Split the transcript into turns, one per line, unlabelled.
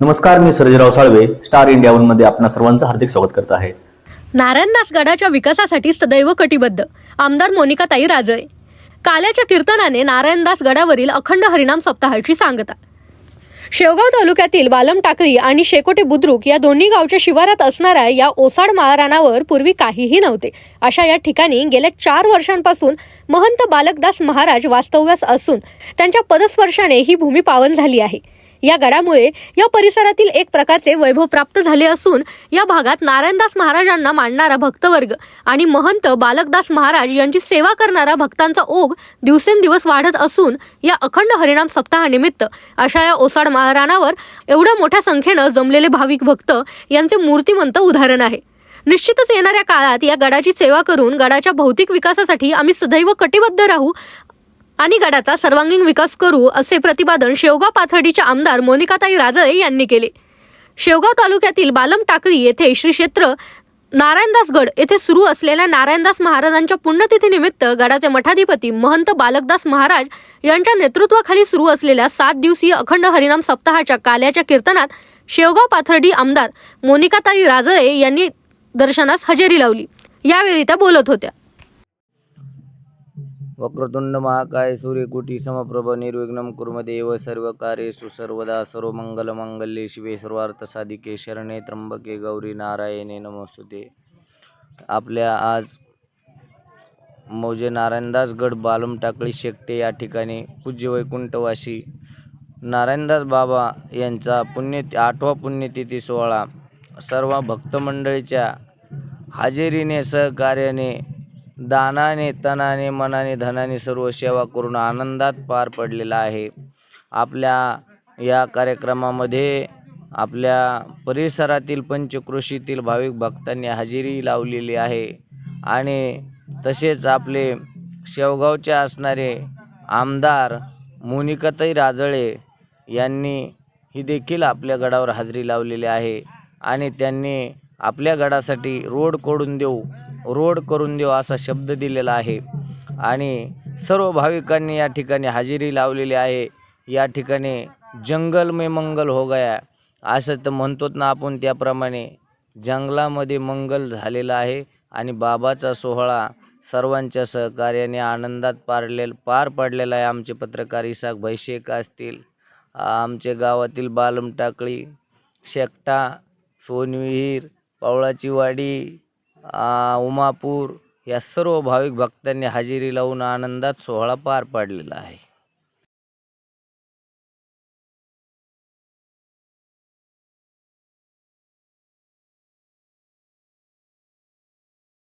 नमस्कार मी Sarjerao Salve star India वनमध्ये आपणा सर्वांचं हार्दिक स्वागत करत आहे.
नारायणदास गडाच्या विकासासाठी सदैव कटिबद्ध. आमदार मोनिकाताई राजळे. काल्याच्या कीर्तनाने नारायणदास गडावरील अखंड हरिनाम सप्ताहाची सांगता. शेवगाव तालुक्यातील बालम टाकळी आणि शेकोटे बुद्रुक या दोन्ही गावच्या शिवारात असणाऱ्या या ओसाड माळरानावर पूर्वी काहीही नव्हते. अशा या ठिकाणी गेल्या चार वर्षांपासून महंत बालकदास महाराज वास्तव्यास असून त्यांच्या पदस्पर्शाने ही भूमी पावन झाली आहे. या गडामुळे या परिसरातील एक प्रकारचे वैभव प्राप्त झाले असून या भागात नारायणदास महाराजांना मानणारा भक्तवर्ग आणि महंत बालकदास महाराज यांची सेवा करणारा भक्तांचा ओघ दिवसेंदिवस वाढत असून या अखंड हरिणाम सप्ताहानिमित्त अशा या ओसाड महाराणावर एवढ्या मोठ्या संख्येनं जमलेले भाविक भक्त यांचे मूर्तिमंत उदाहरण आहे. निश्चितच येणाऱ्या काळात या गडाची सेवा करून गडाच्या भौतिक विकासासाठी आम्ही सदैव कटिबद्ध राहू आणि गडाचा सर्वांगीण विकास करू असे प्रतिपादन शेवगाव पाथर्डीच्या आमदार मोनिकाताई राजळे यांनी केले. शेवगाव तालुक्यातील बालम टाकळी येथे श्री क्षेत्र नारायणदासगड येथे सुरू असलेल्या नारायणदास महाराजांच्या पुण्यतिथीनिमित्त गडाचे मठाधिपती महंत बालकदास महाराज यांच्या नेतृत्वाखाली सुरू असलेल्या सात दिवसीय अखंड हरिनाम सप्ताहाच्या काल्याच्या कीर्तनात शेवगाव पाथर्डी आमदार मोनिकाताई राजळे यांनी दर्शनास हजेरी लावली. यावेळी त्या बोलत होत्या.
वक्रतुंड महाकाय सूर्यकोटी समप्रभ निर्विघ्न कुर्मदेव सर्व कार्येषु सर्वदा सर्वमंगलमांगल्ये शिवे सर्वार्थ साधिके शरणे त्र्यंबके गौरी नारायणे नमस्तुते. आपल्या आज मौजे नारायणदास गड बालम टाकळी शेकटे या ठिकाणी पूज्य वैकुंठवासी नारायणदास बाबा यांचा पुण्य आठवा पुण्यतिथी सोहळा सर्व भक्तमंडळीच्या हजेरीने सहकार्याने दानाने तनाने मनाने धनाने सर्व सेवा करून आनंदात पार पडलेला आहे. आपल्या या कार्यक्रमामध्ये आपल्या परिसरातील पंचकृषीतील भाविक भक्तांनी हजेरी लावलेली आहे आणि तसेच आपले शेवगावचे असणारे आमदार मोनिकाताई राजळे यांनी ही देखील आपल्या गडावर हजेरी लावलेली आहे आणि त्यांनी आपल्या गडासाठी रोड करून देऊ रोड करून देऊ असा शब्द दिलेला आहे. आणि सर्व भाविकांनी या ठिकाणी हजेरी लावलेली आहे. या ठिकाणी जंगल मंगल हो गया. असं तर म्हणतोत ना आपण त्याप्रमाणे जंगलामध्ये मंगल झालेला आहे आणि बाबाचा सोहळा सर्वांच्या सहकार्याने आनंदात पारले पार पडलेला आहे. आमचे पत्रकार इसाक भैशेक असतील आमचे गावातील बालम टाकळी शेकटा सोनविहीर पावळाची वाडी उमापूर या सर्व भाविक भक्तांनी हजेरी लावून आनंदात सोहळा पार पाडलेला आहे.